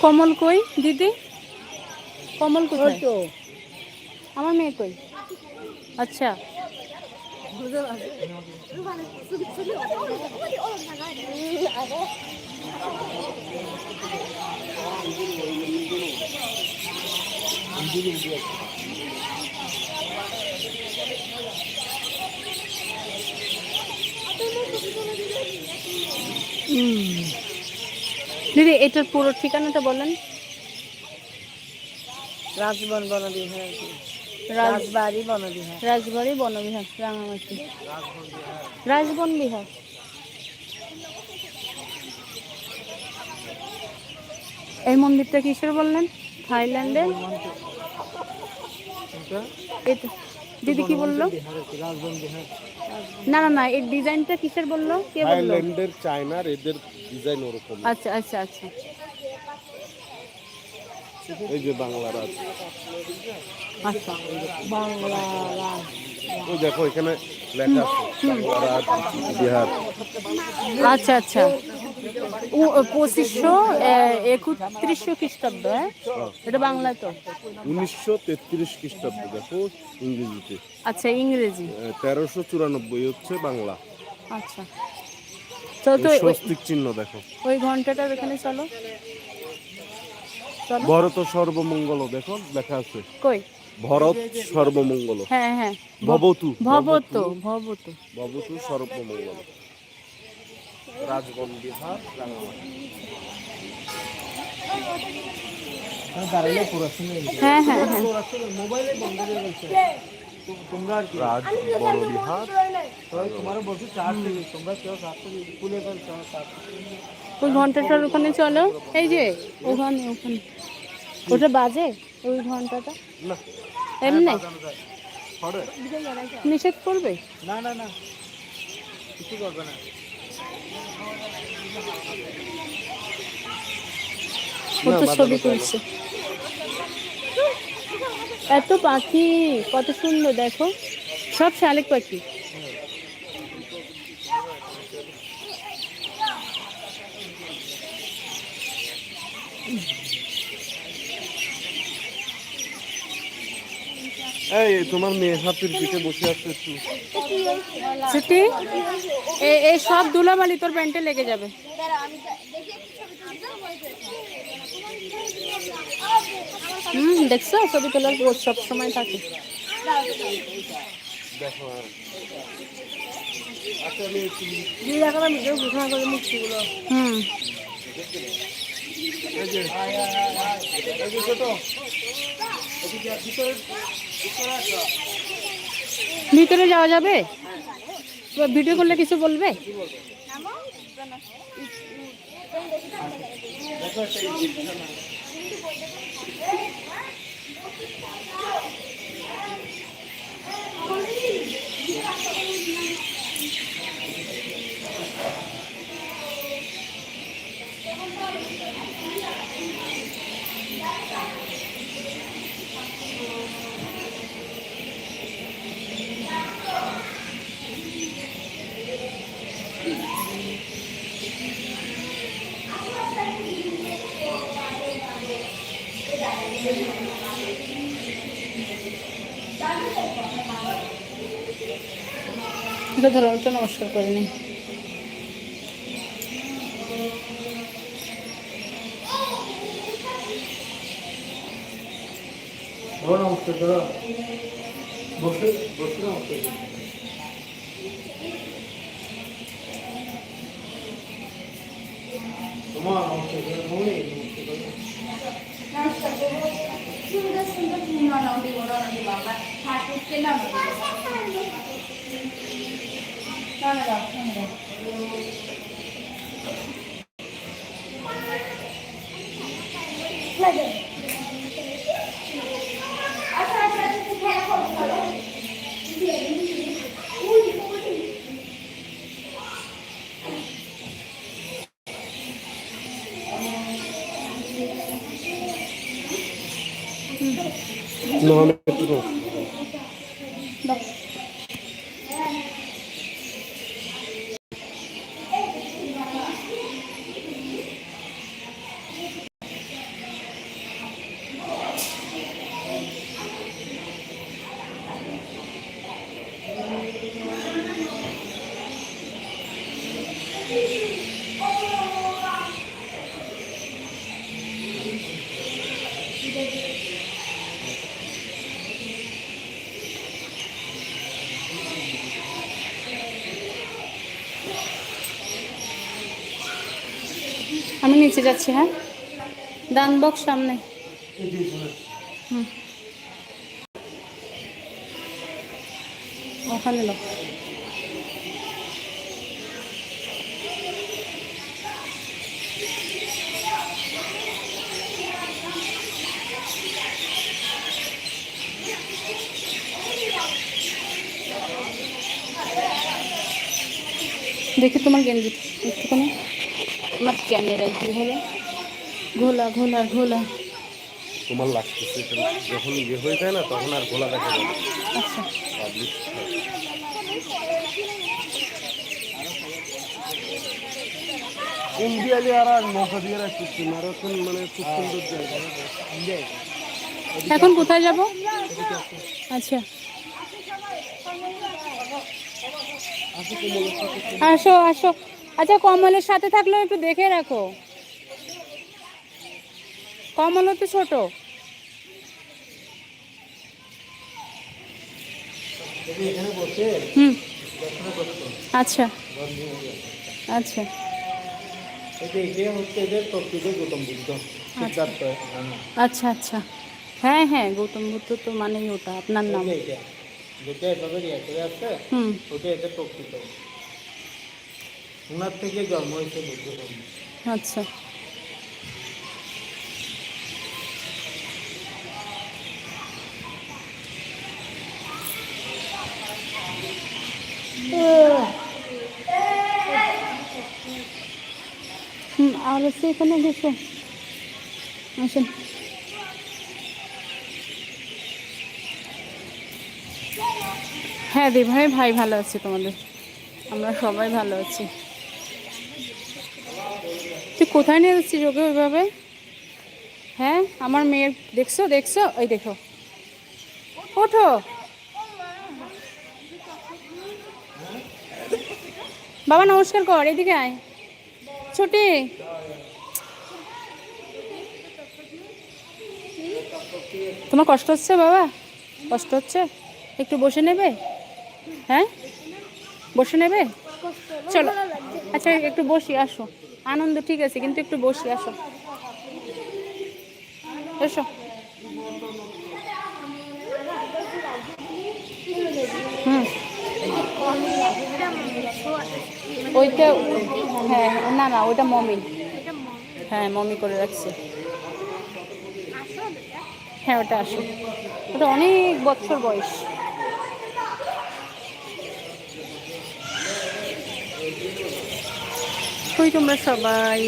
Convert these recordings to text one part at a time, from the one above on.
কমল কই দিদি? কমল কোথায়? আমার মেয়ে কই? আচ্ছা। দিদি এটার পুরো ঠিকানাটা বলেন। রাজবন বনবিহার রাজ রাজবাড়ি বনবিহার। রাজবাড়ি বনবিহার রাঙামাটি। রাজবন বিহার এই মন্দিরটা কিসের বললেন? থাইল্যান্ডে? এটা দিদি কি বলল? না না না এর ডিজাইনটা কিসের বলল? কে বলল? থাইল্যান্ডের চায়নার এদের ডিজাইন ওরকম আচ্ছা আচ্ছা আচ্ছা। এই যে বাংলা রাজ। আচ্ছা বাংলা রাজ। ওই দেখো এখানে লেখা আছে বাংলা রাজ বিহার। আচ্ছা আচ্ছা। পঁচিশশো একত্রিশশো খ্রিস্টাব্দ হ্যাঁ? এটা বাংলায় তো। উনিশশো তেত্রিশ খ্রিস্টাব্দ দেখো ইংরেজিতে। আচ্ছা ইংরেজি। তেরোশো চুরানব্বই হচ্ছে বাংলা। আচ্ছা। তো স্বস্তিক চিহ্ন দেখো। ওই ঘন্টাটার চলো চলো। ভরত সর্বমঙ্গল দেখো লেখা আছে। কই? ভরত সর্বমঙ্গল। হ্যাঁ হ্যাঁ। ভবতু ভবত। ভবত ভবতু। সর্বমঙ্গল। রাজবন বিহার হ্যাঁ হ্যাঁ হ্যাঁ। মোবাইলে বন্ধ হয়ে গেছে তোমরা রাজ বিহার বলছি চার্জ তোমরা কেউ চার্জ ওই ঘন্টাটার ওখানে চলো। এই যে ওখানে ওখানে। ওটা বাজে? ওই ঘন্টাটা? এমনি? নিষেধ করবে? না না না। কিছু করবে না। ও তো ছবি তুলছে। এত পাখি কত সুন্দর দেখো। সব শালিক পাখি। এই তোমার মেয়ে হাতের পিঠে বসে আছে একটু। এ- এই সব ধুলাবালি তোর প্যান্টে লেগে যাবে। হুম দেখছ? ছবি তোলার সব সময় থাকে। দেখো। আচ্ছা আমি ঘোষণা করে মুক্তিগুলো হুম। ভিতরে যাওয়া যাবে? ভিডিও করলে কিছু বলবে? এটা ধরো ওটা নমস্কার করে নি ধরো নমস্কার ধরো বসে বসে নমস্কার করো। তোমার নমস্কার করো, মৌলি নমস্কার করো। সুন্দর সুন্দর ফুল বানাবি ওরা নাকি বাবা ঠাকুরকে না না না না আচ্ছা আচ্ছা খেলা করো নাহলে একটু তো নিচে যাচ্ছি হ্যাঁ? দান বক্স সামনে। হুম। ওখানে লো। দেখি তোমার গেঞ্জি একটুখানি। আমার ক্যামেরায় কি হলো ঘোলা ঘোলা ঘোলা। তোমার লাগতেছে যখন ইয়ে হয়ে যায় না তখন আর ঘোলা দেখা যায় আচ্ছা। পাবলিক ইন্ডিয়ালি আর আর নৌকা দিয়ে রাখতেছি মারাথন মানে খুব সুন্দর জায়গা। এখন কোথায় যাব? আচ্ছা। আসো আসো। আচ্ছা কমলের সাথে থাকলেও একটু দেখে রাখো। কমল তো ছোট। হুম। আচ্ছা। আচ্ছা। সিদ্ধার্থ আচ্ছা আচ্ছা। হ্যাঁ হ্যাঁ গৌতম বুদ্ধ তো মানেই ওটা আপনার নাম। হুম। ওনার থেকে জন্ম হয়েছে ধর্ম আচ্ছা। আর হচ্ছে এখানে বসো আসেন। হ্যাঁ দি ভাই ভাই ভালো আছে তোমাদের। আমরা সবাই ভালো আছি। কোথায় নিয়ে যাচ্ছিস ওকে ওইভাবে? হ্যাঁ আমার মেয়ের দেখছ দেখছ? ওই দেখো। ওঠো। বাবা নমস্কার কর এদিকে আয়। ছুটি। তোমার কষ্ট হচ্ছে বাবা? কষ্ট হচ্ছে? একটু বসে নেবে? হ্যাঁ? বসে নেবে? চলো। আচ্ছা একটু বসি আসো। আনন্দ, ঠিক আছে, কিন্তু একটু বসি, আসো। এসো। হুম। ওইটা হ্যাঁ না না, ওইটা মমি। হ্যাঁ মমি করে রাখছে। হ্যাঁ ওটা আসো। ওটা অনেক বছর বয়স। কই তোমরা সবাই?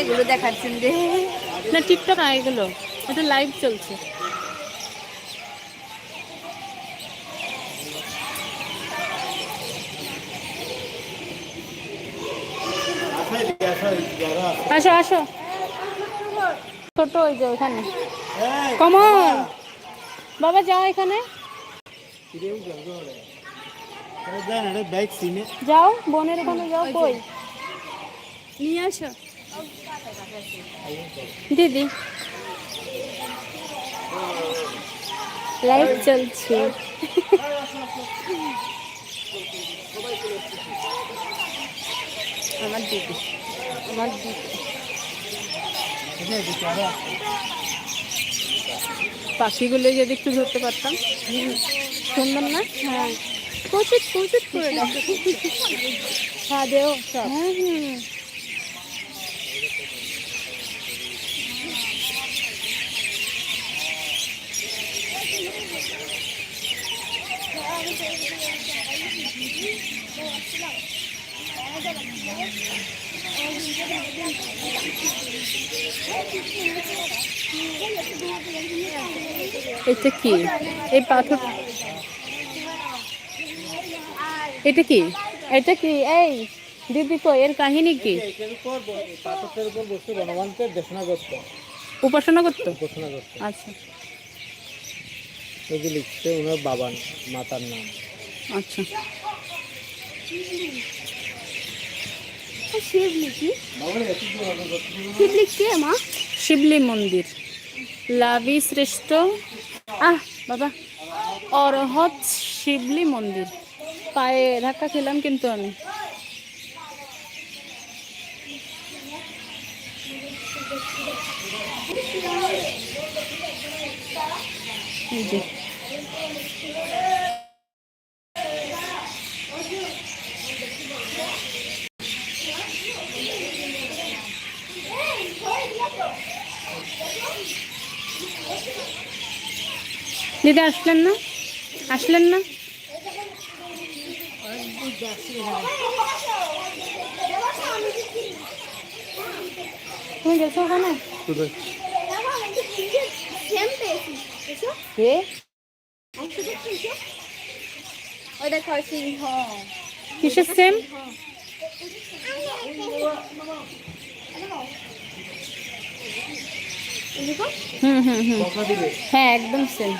এগুলো দেখাচ্ছেন যে। না টিকটক আগে গেলো। এটা লাইভ চলছে। আসো আসো। ছোট ওই যে ওখানে কমন বাবা। যাও এখানে। যাও বোনের ওখানে যাও কই? নিয়ে আসো। দিদি। লাইভ চলছে। আমার দিদি। আমার দিদি। পাখিগুলো যদি একটু ধরতে পারতাম সুন্দর না হ্যাঁ প্রচুর প্রচুর করে হ্যাঁ দেও হ্যাঁ হুম Thank you. এটা কি? এই পাথর এটা কি? এটা কি? এই দিদি তো এর কাহিনী কি? এটার উপর বসে দেশনা করতো উপাসনা করত আচ্ছা যে লিখছে ওনার বাবার মাতার নাম। আচ্ছা। শিবলি কি শিবলি মন্দির। লাভি শ্রেষ্ঠ। আহ, বাবা। অরহত শিবলি মন্দির। পায়ে ধাক্কা খেলাম কিন্তু আমি। এই যে। দিদি আসলেন না? আসলেন না? তুমি গেছো ওখানে? কে? কিসের সেম? হুম হুম হুম। হ্যাঁ একদম সেম।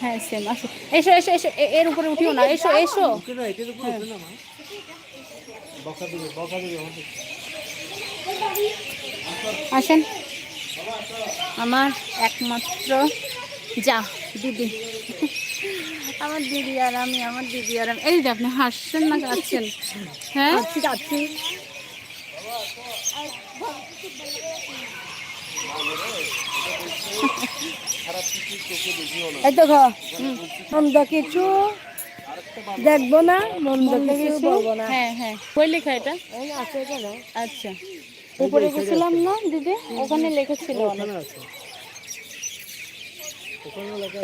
হ্যাঁ সেম আসো। এসো এসো এসো এর উপরে উঠিও না, এসো এসো। আসেন। আমার একমাত্র যা, দিদি। আমার দিদি আর আমি, আমার দিদি আর আমি। এই যে আপনি হাসছেন না কাঁদছেন হ্যাঁ? কাঁদছি এই তো মন্দ কিছু দেখব না মন্দ কিছু হ্যাঁ হ্যাঁ কই লেখা এটা? আছে আচ্ছা। উপরে গেছিলাম না দিদি? ওখানে লেখেছিল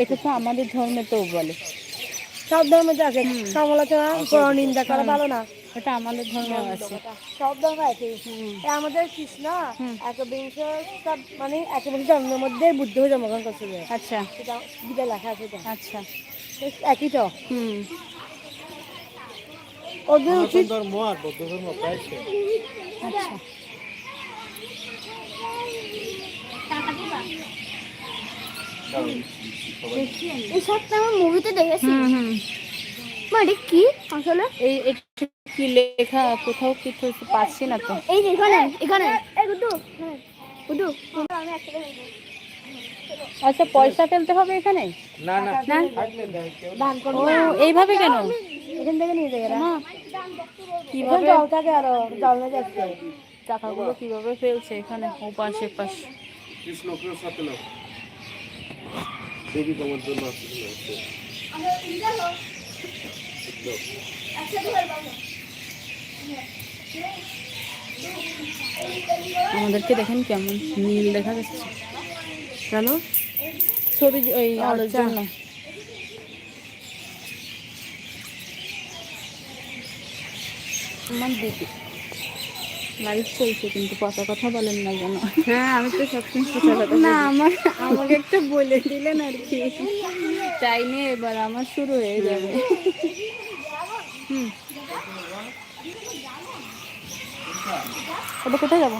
এটা তো আমাদের ধর্মে তো বলে। সব ধর্মে আছে। সমালোচনা নিন্দা করা ভালো না। এটা আমাদের ধর্মে আছে। সব ধর্ম আছে। এই আমাদের কৃষ্ণ একবিংশ সব মানে একবিংশ জন্মের মধ্যে বুদ্ধ হয়ে জন্মগ্রহণ করছিল। আচ্ছা। সেটা গীতা লেখা আছে আচ্ছা। একই তো। হুম। ওদের উচিত ধর্ম আর বৌদ্ধ ধর্ম প্রায় আচ্ছা। এই সবটা আমার মুভিতে দেখেছি। হুম হুম। মা কি আসলে? এই কি লেখা কোথাও কিছু পাচ্ছি না তো। এই এখানে এখানে। হ্যাঁ। আচ্ছা পয়সা ফেলতে হবে এখানে? না না। না? ও এইভাবে কেন? এখান থেকে নিয়ে মা এখানে কীভাবে? জল থাকে আরও জল না যাচ্ছে। টাকাগুলো কীভাবে ফেলছে এখানে ওপাশ এপাশ? কৃষ্ণকেও সাথে নাও। দেবী তোমার জন্য আছে। আমাদেরকে দেখেন কেমন নীল দেখা যাচ্ছে। কেন? ছবি ওই আলোর জন্য। আমার দিদি। লাইভ চলছে কিন্তু কথা কথা বলেন না যেন। হ্যাঁ আমি তো সবসময় কথা কথা না আমার আমাকে একটু বলে দিলেন আর কি। তাই নিয়ে এবার আমার শুরু হয়ে যাবে। হুম। কোথায় যাব?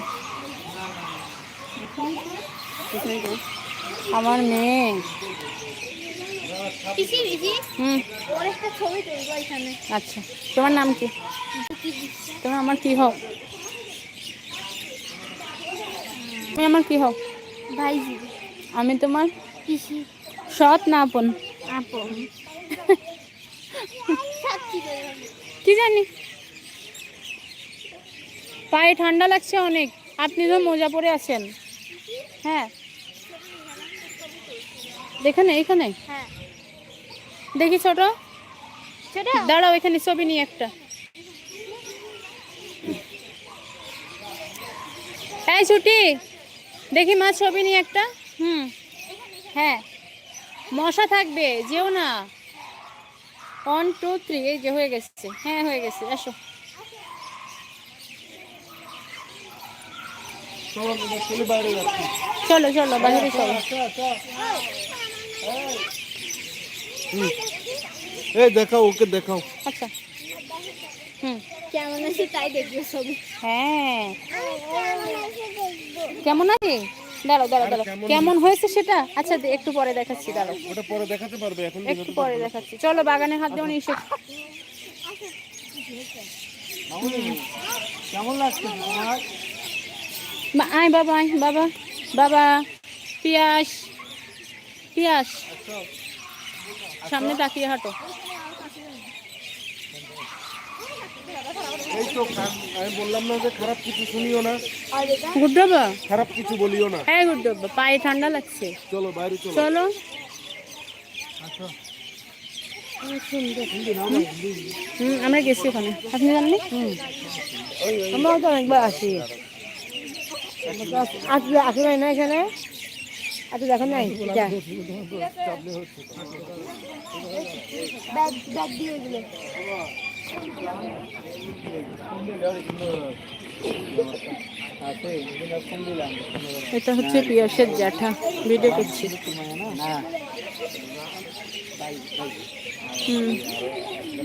আমার মেয়ে। আচ্ছা তোমার নাম কি? কি দিচ্ছে তুমি আমার কি হও? তুমি আমার কি হও? ভাইজি। আমি তোমার সৎ না আপন? আপন। কি জানি? পায়ে ঠান্ডা লাগছে অনেক। আপনি তো মোজা পরে আছেন। হ্যাঁ। এখানে এখানে হ্যাঁ। দেখি ছোট। সেটা দাঁড়াও এখানে ছবি নিয়ে একটা। এই ছুটি দেখি মা ছবি নিয়ে একটা। হুম। হ্যাঁ। মশা থাকবে যেও না। ওয়ান টু থ্রি এই যে হয়ে গেছে। হ্যাঁ হয়ে গেছে আসো। চলো চলো চলো বাইরে চলো। এই দেখাও ওকে দেখাও। আচ্ছা। হুম। কেমন আছে তাই দেখবে ছবি। হ্যাঁ। কেমন আছে দাঁড়াও দাঁড়াও দাঁড়াও। কেমন হয়েছে সেটা? আচ্ছা একটু পরে দেখাচ্ছি দাঁড়াও। ওটা পরে দেখাতে পারবে এখন একটু পরে দেখাচ্ছি। চলো বাগানে হাত দেওয়া নিষেধ কেমন লাগছে? আয় বাবা আয় বাবা বাবা পিয়াস পিয়াস। সামনে তাকিয়ে হাঁটো। এই তো আমি বললাম না যে খারাপ কিছু শুনিও না। গুড্ডবা? খারাপ কিছু বলিও না। হ্যাঁ গুড্ডবা পায়ে ঠান্ডা লাগছে। চলো বাইরে চলো। চলো। হুম আমরা গেছি ওখানে। আপনি জাননি আমরা তো অনেকবার আসি। না এখানে এটা হচ্ছে পিয়াসের জ্যাঠা। ভিডিও করছি। হুম,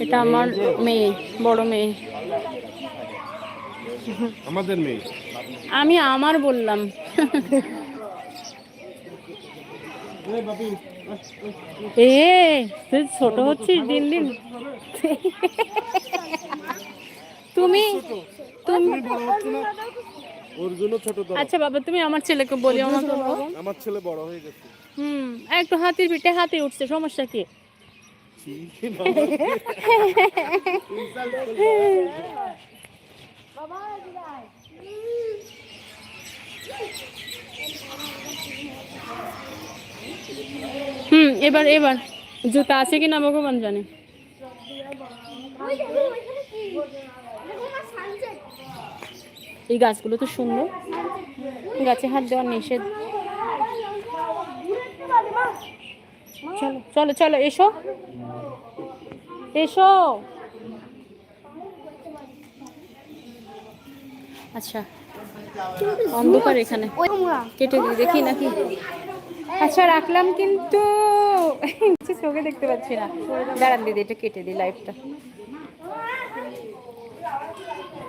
এটা আমার মেয়ে, বড় মেয়ে। আমাদের মেয়ে। আমি আমার বললাম। এ তুই ছোট হচ্ছিস দিন দিন তুমি তুমি ওর জন্য ছোট আচ্ছা বাবা তুমি আমার ছেলেকে বলি আমাকে আমার ছেলে বড় হয়ে গেছে। হুম একটু হাতির পিঠে হাতি উঠছে সমস্যা কি? হুম, এবার এবার। জুতা আছে কি না, ভগবান জানে। এই গাছগুলো তো সুন্দর। গাছে হাত দেওয়া নিষেধ। চলো চলো চলো, এসো। এসো। আচ্ছা। অন্ধকার এখানে। কেটে দিই দেখি নাকি। আচ্ছা রাখলাম কিন্তু চোখে দেখতে পাচ্ছি না। দাঁড়ান দিদি এটা কেটে দিই লাইভটা